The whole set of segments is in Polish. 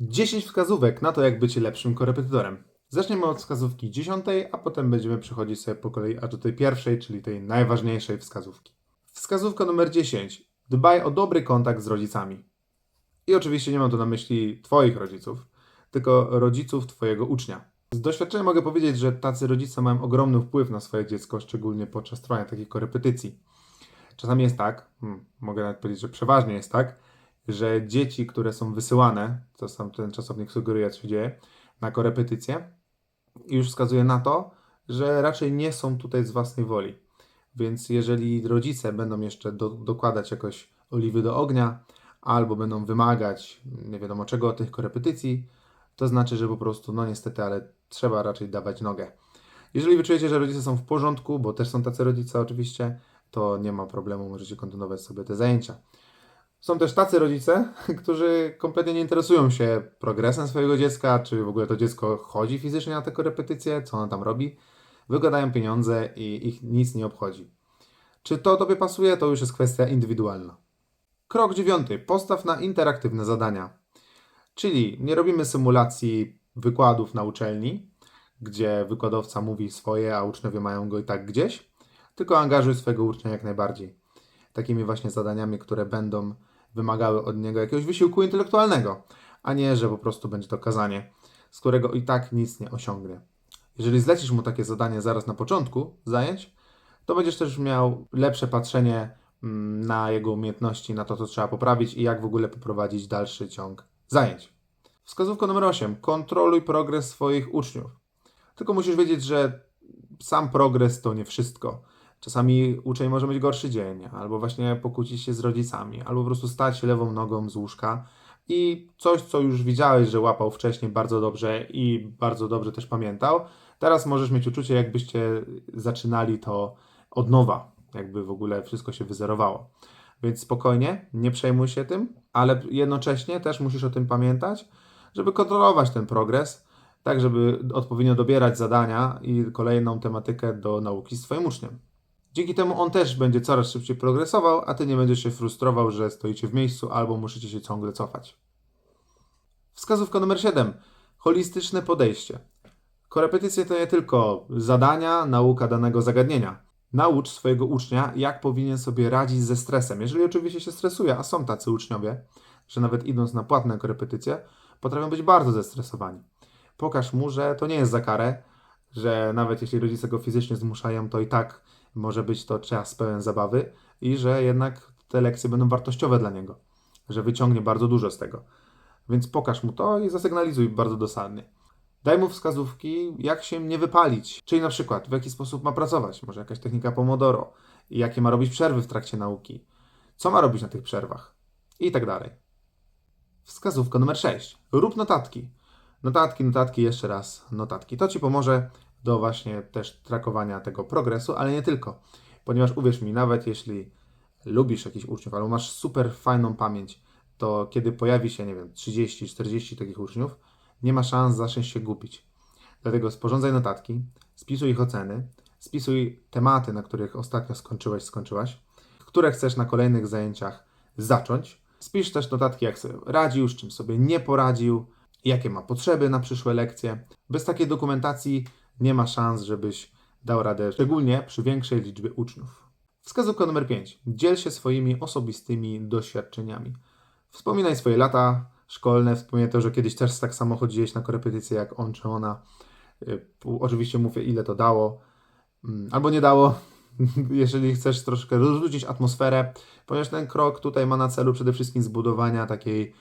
10 wskazówek na to, jak być lepszym korepetytorem. Zaczniemy od wskazówki 10, a potem będziemy przechodzić sobie po kolei aż do tej pierwszej, czyli tej najważniejszej wskazówki. Wskazówka numer 10. Dbaj o dobry kontakt z rodzicami. I oczywiście nie mam tu na myśli Twoich rodziców, tylko rodziców Twojego ucznia. Z doświadczenia mogę powiedzieć, że tacy rodzice mają ogromny wpływ na swoje dziecko, szczególnie podczas trwania takich korepetycji. Czasami jest tak, hmm, mogę nawet powiedzieć, że przeważnie jest tak, że dzieci, które są wysyłane, co sam ten czasownik sugeruje, co się dzieje, na korepetycje, już wskazuje na to, że raczej nie są tutaj z własnej woli. Więc jeżeli rodzice będą jeszcze do, dokładać jakoś oliwy do ognia, albo będą wymagać nie wiadomo czego od tych korepetycji, to znaczy, że po prostu, no niestety, ale trzeba raczej dawać nogę. Jeżeli wyczujecie, że rodzice są w porządku, bo też są tacy rodzice oczywiście, to nie ma problemu, możecie kontynuować sobie te zajęcia. Są też tacy rodzice, którzy kompletnie nie interesują się progresem swojego dziecka, czy w ogóle to dziecko chodzi fizycznie na te korepetycje, co ono tam robi. Wygadają pieniądze i ich nic nie obchodzi. Czy to Tobie pasuje, to już jest kwestia indywidualna. Krok dziewiąty. Postaw na interaktywne zadania. Czyli nie robimy symulacji wykładów na uczelni, gdzie wykładowca mówi swoje, a uczniowie mają go i tak gdzieś, tylko angażuj swojego ucznia jak najbardziej. Takimi właśnie zadaniami, które będą wymagały od niego jakiegoś wysiłku intelektualnego, a nie, że po prostu będzie to kazanie, z którego i tak nic nie osiągnie. Jeżeli zlecisz mu takie zadanie zaraz na początku zajęć, to będziesz też miał lepsze patrzenie mm, na jego umiejętności, na to, co trzeba poprawić i jak w ogóle poprowadzić dalszy ciąg zajęć. Wskazówka numer 8. Kontroluj progres swoich uczniów. Tylko musisz wiedzieć, że sam progres to nie wszystko. Czasami uczeń może mieć gorszy dzień, albo właśnie pokłócić się z rodzicami, albo po prostu stać lewą nogą z łóżka i coś, co już widziałeś, że łapał wcześniej bardzo dobrze i bardzo dobrze też pamiętał, teraz możesz mieć uczucie, jakbyście zaczynali to od nowa, jakby w ogóle wszystko się wyzerowało. Więc spokojnie, nie przejmuj się tym, ale jednocześnie też musisz o tym pamiętać, żeby kontrolować ten progres, tak żeby odpowiednio dobierać zadania i kolejną tematykę do nauki z Twoim uczniem. Dzięki temu on też będzie coraz szybciej progresował, a Ty nie będziesz się frustrował, że stoicie w miejscu albo musicie się ciągle cofać. Wskazówka numer 7. Holistyczne podejście. Korepetycje to nie tylko zadania, nauka danego zagadnienia. Naucz swojego ucznia, jak powinien sobie radzić ze stresem. Jeżeli oczywiście się stresuje, a są tacy uczniowie, że nawet idąc na płatne korepetycje, potrafią być bardzo zestresowani. Pokaż mu, że to nie jest za karę, że nawet jeśli rodzice go fizycznie zmuszają, to i tak może być to czas pełen zabawy i że jednak te lekcje będą wartościowe dla niego, że wyciągnie bardzo dużo z tego. Więc pokaż mu to i zasygnalizuj bardzo dosadnie. Daj mu wskazówki, jak się nie wypalić, czyli na przykład w jaki sposób ma pracować, może jakaś technika Pomodoro, jakie ma robić przerwy w trakcie nauki, co ma robić na tych przerwach i tak dalej. Wskazówka numer 6. Rób notatki. Notatki, notatki, jeszcze raz notatki. To Ci pomoże do właśnie też trakowania tego progresu, ale nie tylko. Ponieważ uwierz mi, nawet jeśli lubisz jakichś uczniów, albo masz super fajną pamięć, to kiedy pojawi się, nie wiem, 30, 40 takich uczniów, nie ma szans zacząć się gubić. Dlatego sporządzaj notatki, spisuj ich oceny, spisuj tematy, na których ostatnio skończyłeś, skończyłaś, które chcesz na kolejnych zajęciach zacząć. Spisz też notatki, jak sobie radził, z czym sobie nie poradził, jakie ma potrzeby na przyszłe lekcje. Bez takiej dokumentacji nie ma szans, żebyś dał radę, szczególnie przy większej liczbie uczniów. Wskazówka numer 5. Dziel się swoimi osobistymi doświadczeniami. Wspominaj swoje lata szkolne, wspominaj to, że kiedyś też tak samo chodziłeś na korepetycje jak on czy ona. Y, Oczywiście mówię, ile to dało, Mm, albo nie dało, jeżeli chcesz troszkę rozluźnić atmosferę, ponieważ ten krok tutaj ma na celu przede wszystkim zbudowania takiej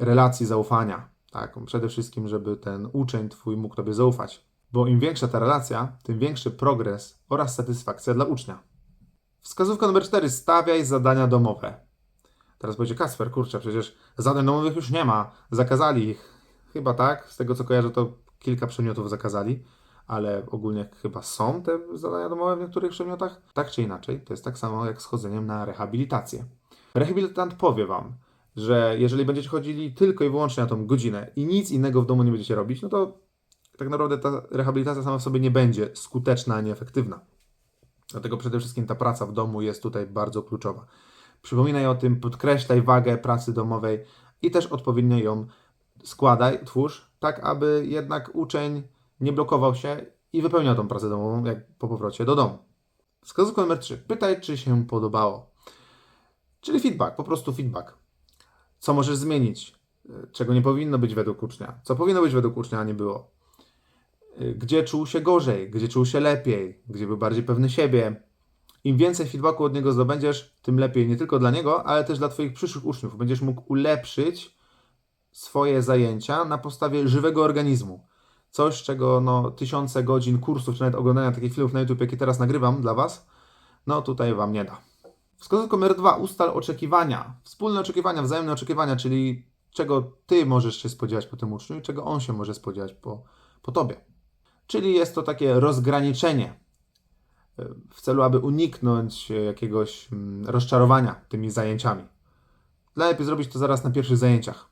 relacji zaufania. Tak, przede wszystkim, żeby ten uczeń twój mógł tobie zaufać. Bo im większa ta relacja, tym większy progres oraz satysfakcja dla ucznia. Wskazówka numer 4. Stawiaj zadania domowe. Teraz będzie Kasper, kurczę, przecież zadań domowych już nie ma. Zakazali ich. Chyba tak, z tego co kojarzę, to kilka przedmiotów zakazali, ale ogólnie chyba są te zadania domowe w niektórych przedmiotach. Tak czy inaczej, to jest tak samo jak z chodzeniem na rehabilitację. Rehabilitant powie Wam, że jeżeli będziecie chodzili tylko i wyłącznie na tą godzinę i nic innego w domu nie będziecie robić, no to tak naprawdę ta rehabilitacja sama w sobie nie będzie skuteczna ani efektywna. Dlatego przede wszystkim ta praca w domu jest tutaj bardzo kluczowa. Przypominaj o tym, podkreślaj wagę pracy domowej i też odpowiednio ją składaj, twórz, tak aby jednak uczeń nie blokował się i wypełniał tą pracę domową jak po powrocie do domu. Wskazówka numer 3. Pytaj, czy się podobało. Czyli feedback, po prostu feedback. Co możesz zmienić? Czego nie powinno być według ucznia? Co powinno być według ucznia, a nie było? Gdzie czuł się gorzej? Gdzie czuł się lepiej? Gdzie był bardziej pewny siebie? Im więcej feedbacku od niego zdobędziesz, tym lepiej nie tylko dla niego, ale też dla Twoich przyszłych uczniów. Będziesz mógł ulepszyć swoje zajęcia na podstawie żywego organizmu. Coś, czego no, tysiące godzin kursów, czy nawet oglądania takich filmów na YouTube, jakie teraz nagrywam dla Was, no tutaj Wam nie da. Wskazówka numer dwa. Ustal oczekiwania. Wspólne oczekiwania, wzajemne oczekiwania, czyli czego Ty możesz się spodziewać po tym uczniu i czego on się może spodziewać po, po Tobie. Czyli jest to takie rozgraniczenie y, w celu, aby uniknąć y, jakiegoś mm, rozczarowania tymi zajęciami. Lepiej zrobić to zaraz na pierwszych zajęciach.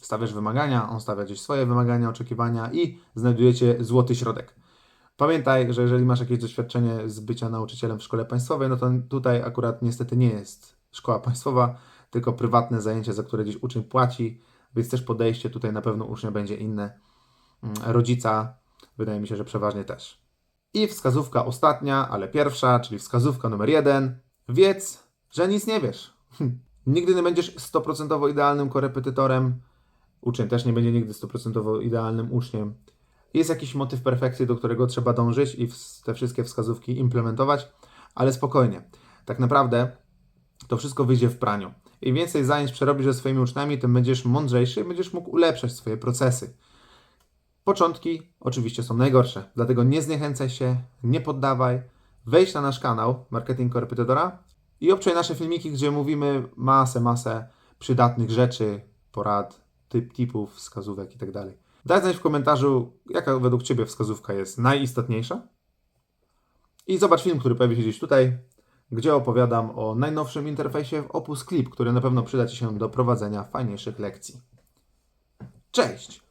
Stawiasz wymagania, on stawia gdzieś swoje wymagania, oczekiwania i znajdujecie złoty środek. Pamiętaj, że jeżeli masz jakieś doświadczenie z bycia nauczycielem w szkole państwowej, no to tutaj akurat niestety nie jest szkoła państwowa, tylko prywatne zajęcie, za które gdzieś uczeń płaci, więc też podejście tutaj na pewno ucznia będzie inne. Mm, Rodzica, wydaje mi się, że przeważnie też. I wskazówka ostatnia, ale pierwsza, czyli wskazówka numer jeden. Wiedz, że nic nie wiesz. Nigdy nie będziesz 100% idealnym korepetytorem. Uczeń też nie będzie nigdy 100% idealnym uczniem. Jest jakiś motyw perfekcji, do którego trzeba dążyć i te wszystkie wskazówki implementować, ale spokojnie. Tak naprawdę to wszystko wyjdzie w praniu. Im więcej zajęć przerobisz ze swoimi uczniami, tym będziesz mądrzejszy i będziesz mógł ulepszać swoje procesy. Początki oczywiście są najgorsze, dlatego nie zniechęcaj się, nie poddawaj. Wejdź na nasz kanał Marketing Korepetytora i obczaj nasze filmiki, gdzie mówimy masę, masę przydatnych rzeczy, porad, typ, tipów, wskazówek itd. Daj znać w komentarzu, jaka według Ciebie wskazówka jest najistotniejsza. I zobacz film, który pojawi się gdzieś tutaj, gdzie opowiadam o najnowszym interfejsie w Opus Clip, który na pewno przyda Ci się do prowadzenia fajniejszych lekcji. Cześć!